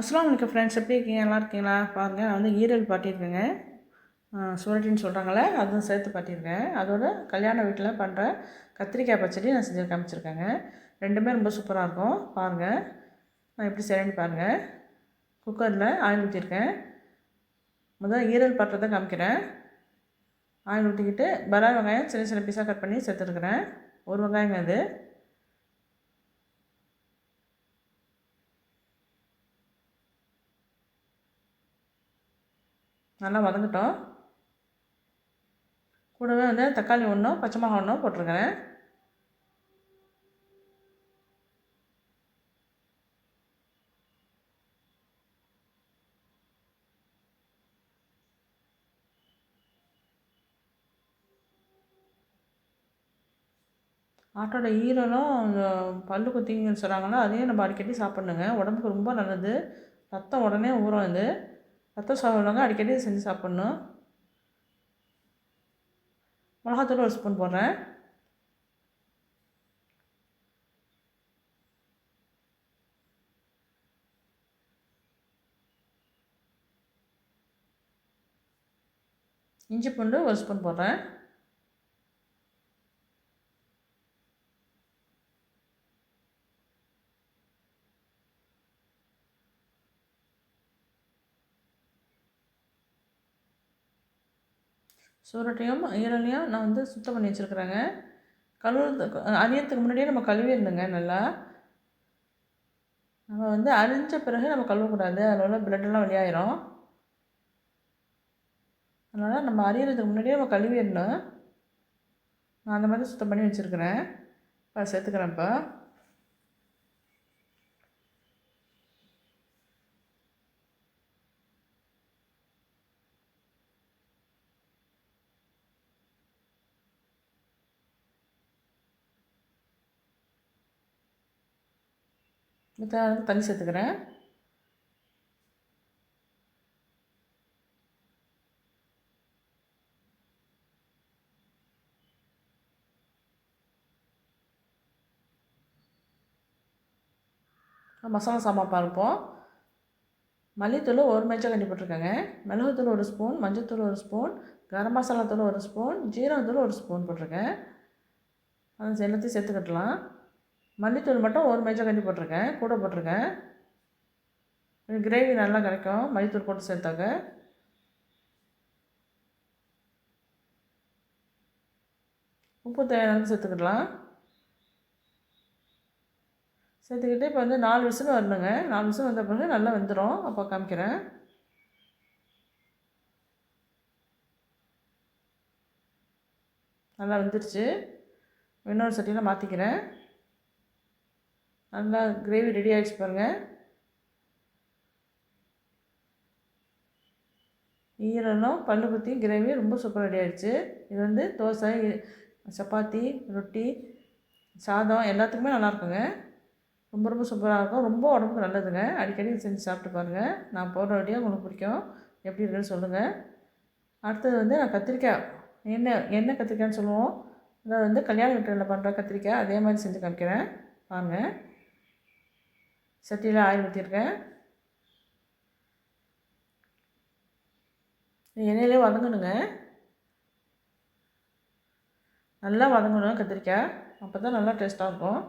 அஸ்லாம் வலைக்கம் ஃப்ரெண்ட்ஸ் எப்படி இருக்கீங்க? நல்லா இருக்கீங்களா? பாருங்கள் நான் வந்து ஈரல் பாட்டியிருக்கேங்க. சுரட்டின்னு சொல்கிறாங்களே அதுவும் சேர்த்து பாட்டியிருக்கேன். அதோட கல்யாண வீட்டில் பண்ணுற கத்திரிக்காய் பச்சடி நான் செஞ்சு காமிச்சிருக்கேங்க. ரெண்டுமே ரொம்ப சூப்பராக இருக்கும். பாருங்கள் நான் எப்படி செய்கிறேன்னு பாருங்கள் குக்கரில் ஆயில் ஊற்றிருக்கேன் முதல் ஈரல் பாட்டுறதை காமிக்கிறேன். ஆயில் ஊற்றிக்கிட்டு பலா வெங்காயம் சின்ன சின்ன பீஸாக கட் பண்ணி சேர்த்துருக்குறேன். ஒரு வெங்காயங்க அது. நல்லா வதங்கட்டும். கூடவே வந்து தக்காளி ஒன்றும் பச்சை மிளகா ஒன்றும் போட்டிருக்கிறேன். ஆட்டோட ஈரலும் பல்லு குத்திங்கன்னு சொல்கிறாங்களோ அதையும் நம்ம அடிக்கடி சாப்பிட்ணுங்க. உடம்புக்கு ரொம்ப நல்லது. ரத்தம் உடனே ஊறும் இது. ரத்தம் சாப்பிட்றவங்க அடிக்கடி செஞ்சு சாப்பிட்ணும். மிளகாத்தூள் ஒரு ஸ்பூன் போடுறேன். இஞ்சி பூண்டு ஒரு ஸ்பூன் போடுறேன். சூரட்டையும் ஈரலையும் நான் வந்து சுத்தம் பண்ணி வச்சுருக்குறேங்க. கழுவுறதுக்கு அரியறதுக்கு முன்னாடியே நம்ம கழுவிடணுங்க நல்லா. நம்ம வந்து அரிஞ்ச பிறகு நம்ம கழுவக்கூடாது. அதில் உள்ள பிளட்டெல்லாம் வெளியாயிரும். அதனால் நம்ம அரியறதுக்கு முன்னாடியே நம்ம கழுவிடணும். நான் அந்த மாதிரி சுத்தம் பண்ணி வச்சுருக்கிறேன். இப்போ சேர்த்துக்கிறேன் இப்போ மித்த தண்ணி சேர்த்துக்கிறேன். மசாலா சாம்பார் பார்ப்போம். மல்லித்தூள் ஒரு கண்டி போட்டிருக்காங்க. மிளகுத்தூள் ஒரு ஸ்பூன் மஞ்சள்தூள் ஒரு ஸ்பூன் கரம் மசாலா தூள் ஒரு ஸ்பூன் ஜீரகத்தூள் ஒரு ஸ்பூன் போட்டிருக்கேன். அது எல்லாத்தையும் சேர்த்துக்கிட்டலாம் மல்லித்தூள் மட்டும் ஒரு மேஜர் கஞ்சி போட்டிருக்கேன் கூட போட்டிருக்கேன். கிரேவி நல்லா கிடைக்கும் மல்லித்தூள் போட்டு சேர்த்தாங்க உப்பு தேவையான சேர்த்துக்கிடலாம். சேர்த்துக்கிட்டு இப்போ வந்து நாலு விசில் வரணுங்க. நாலு விசில் வந்த பிறகு நல்லா வெந்துடும் அப்போ காமிக்கிறேன். நல்லா வெந்துருச்சு. இன்னொரு சட்டியில் மாற்றிக்கிறேன் நல்லா கிரேவி ரெடி ஆகிடுச்சு பாருங்கள் ஈரலும் பல்லு குத்தி கிரேவி ரொம்ப சூப்பராக ரெடி ஆகிடுச்சு இது வந்து தோசை சப்பாத்தி ரொட்டி சாதம் எல்லாத்துக்குமே நல்லாயிருக்குங்க ரொம்ப ரொம்ப சூப்பராக இருக்கும். ரொம்ப உடம்புக்கு நல்லதுங்க. அடிக்கடி செஞ்சு சாப்பிட்டு பாருங்கள் நான் போடுற வழியாக உங்களுக்கு பிடிக்கும். எப்படி இருக்குன்னு சொல்லுங்கள் அடுத்தது வந்து நான் கத்திரிக்காய். என்ன என்ன கத்திரிக்காய்னு சொல்லுவோம். அதாவது வந்து கல்யாண வீட்டில் பண்ணுற கத்திரிக்காய் அதே மாதிரி செஞ்சு காமிக்கிறேன். பாருங்கள் சட்டியில் ஆயில் ஊற்றிருக்கேன் எண்ணெயிலே வதங்கணுங்க. நல்லா வதங்கணும் கத்திரிக்காய். அப்போ தான் நல்லா டேஸ்ட்டாக இருக்கும்.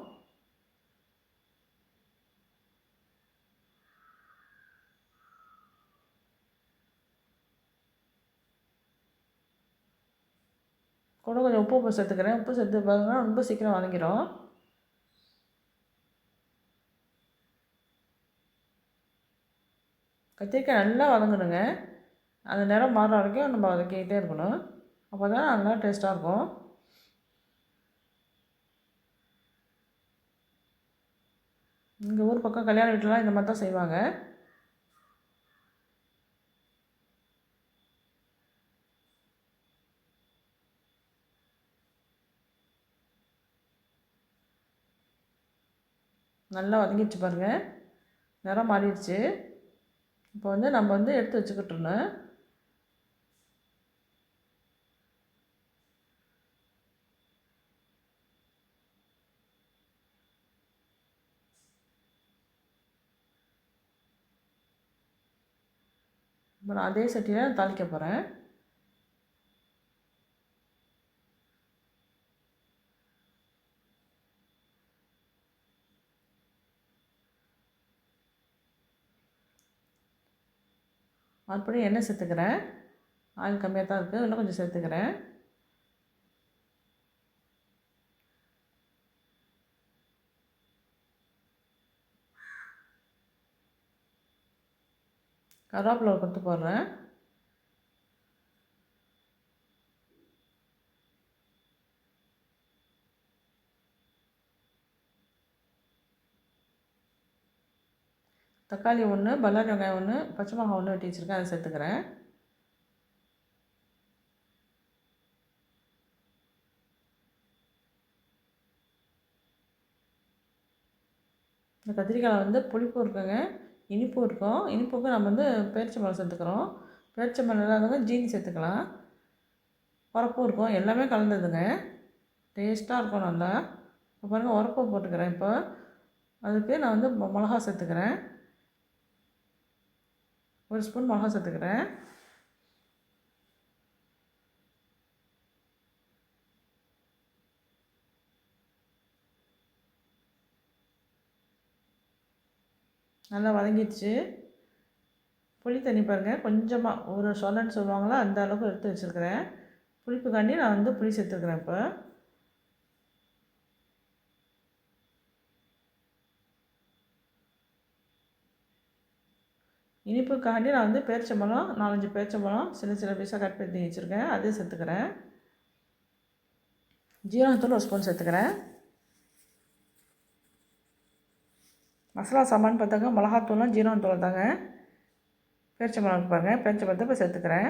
கூட கொஞ்சம் உப்பு உப்பு சேர்த்துக்கிறேன். உப்பு சேர்த்து பார்த்தீங்கன்னா ரொம்ப சீக்கிரம் வதங்கிடும் கத்திரிக்காய் நல்லா வதங்கணுங்க. அந்த நிறம் மாற வரைக்கும் நம்ம வதக்கிக்கிட்டே இருக்கணும். அப்போ தான் நல்லா டேஸ்ட்டாக இருக்கும். எங்கள் ஊர் பக்கம் கல்யாண வீட்டிலலாம் இந்த மாதிரி தான் செய்வாங்க. நல்லா வதங்கிடுச்சு பாருங்கள் நிறம் மாறிடுச்சு. இப்போ வந்து நம்ம வந்து எடுத்து வச்சுக்கிட்டுருணும் இப்போ நான் அதே சட்டியில் தாளிக்க போகிறேன் மறுபடியும் எண்ணெய் சேர்த்துக்கிறேன். ஆயில் கம்மியாக தான் இருக்குது இன்னும் கொஞ்சம் சேர்த்துக்கிறேன். கருவேப்பிலை கொடுத்து போடுறேன். தக்காளி ஒன்று பல்லாரி வெங்காயம் ஒன்று பச்சை மிளகாய் ஒன்று வெட்டி வச்சுருக்கேன். அதை சேர்த்துக்கிறேன். இந்த கத்திரிக்காய் வந்து புளிப்பும் இருக்குங்க. இனிப்பும் இருக்கும். இனிப்புக்கு நம்ம வந்து பேரிச்சம்பழம் சேர்த்துக்கிறோம். பேரிச்சம்பழம் இல்லாதவங்க ஜீனி சேர்த்துக்கலாம். உரப்பும் இருக்கும். எல்லாமே கலந்ததுங்க. டேஸ்ட்டாக இருக்கும் நல்லா. இப்போ பாருங்கள் உரப்பும் போட்டுக்கிறேன். இப்போ அதுக்கு நான் வந்து மிளகா சேர்த்துக்கிறேன். ஒரு ஸ்பூன் மிளகா சேர்த்துக்கிறேன். நல்லா வதங்கிடுச்சு. புளி தண்ணி பாருங்கள் கொஞ்சமாக ஒரு சொல்லன்னு சொல்லுவாங்களா அந்த அளவுக்கு எடுத்து வச்சுருக்கிறேன். புளிப்புக்காண்டி நான் வந்து புளி சேர்த்துக்கிறேன் இப்போ. இனிப்புக்காண்டி நான் வந்து பேரிச்சம்பழம் நாலஞ்சு பேரிச்சம்பழம் சின்ன சின்ன பீஸாக கட் பண்ணி வச்சுருக்கேன். அதையும் சேர்த்துக்கிறேன். ஜீரகத்தூள் ஒரு ஸ்பூன் சேர்த்துக்கிறேன். மசாலா சாமான் பார்த்தாங்க மிளகாத்தூளும் ஜீரகத்தூளும் தாங்க. பேரிச்சம்பழம் பாருங்க. பேரிச்சம்பழத்தை இப்போ சேர்த்துக்கிறேன்.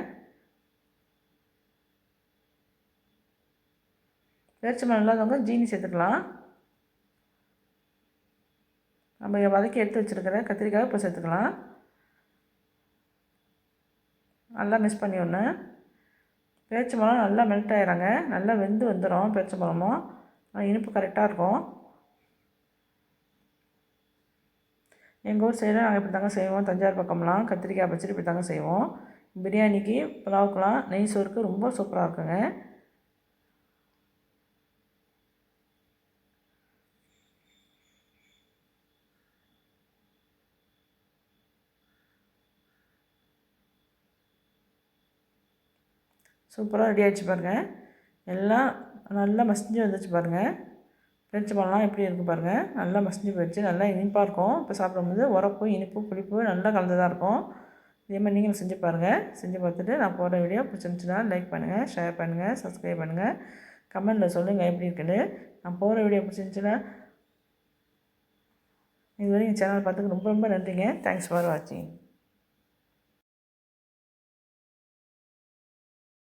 பேரிச்சம்பழம் இல்லாதவங்க ஜீனி சேர்த்துக்கலாம். நம்ம வதக்கி எடுத்து வச்சுருக்கிற கத்திரிக்காய் இப்போ சேர்த்துக்கலாம். நல்லா மிக்ஸ் பண்ணி ஒன்று பேரிச்சம்பழம் நல்லா மெல்ட் ஆகிறாங்க நல்லா வெந்து வந்துடும் பேரிச்சம்பழமும் இனிப்பு கரெக்டாக இருக்கும். எங்கள் ஊர் சைடில் நாங்கள் இப்படி தாங்க செய்வோம். தஞ்சாவூர் பக்கம்லாம் கத்திரிக்காய் பச்சடி இப்படி தாங்க செய்வோம். பிரியாணிக்கு புலாவுக்கெலாம் நெய் சோறுக்கு ரொம்ப சூப்பராக இருக்குங்க. சூப்பராக ரெடி ஆகிடுச்சு பாருங்கள் எல்லாம் நல்லா மசிஞ்சு வந்துச்சு பாருங்கள் ஃப்ரெஞ்சு பழம்லாம் எப்படி இருக்குது பாருங்கள் நல்லா மசிஞ்சு போயிடுச்சு. நல்லா இனிப்பாக இருக்கும். இப்போ சாப்பிடும்போது உரப்பு இனிப்பு புளிப்பு நல்லா கலந்ததாக இருக்கும். இதே மாதிரி நீங்களும் செஞ்சு பாருங்கள் செஞ்சு பார்த்துட்டு நான் போடுற வீடியோ பிடிச்சிருந்துச்சுன்னா லைக் பண்ணுங்கள் ஷேர் பண்ணுங்கள் சப்ஸ்கிரைப் பண்ணுங்கள் கமெண்டில் சொல்லுங்கள் எப்படி இருக்குன்னு. நான் போகிற வீடியோ பிடிச்சிருந்துச்சுன்னா இதுவரை எங்கள் சேனல் பார்த்துக்கு ரொம்ப ரொம்ப நன்றிங்க. தேங்க்ஸ் ஃபார் வாட்சிங்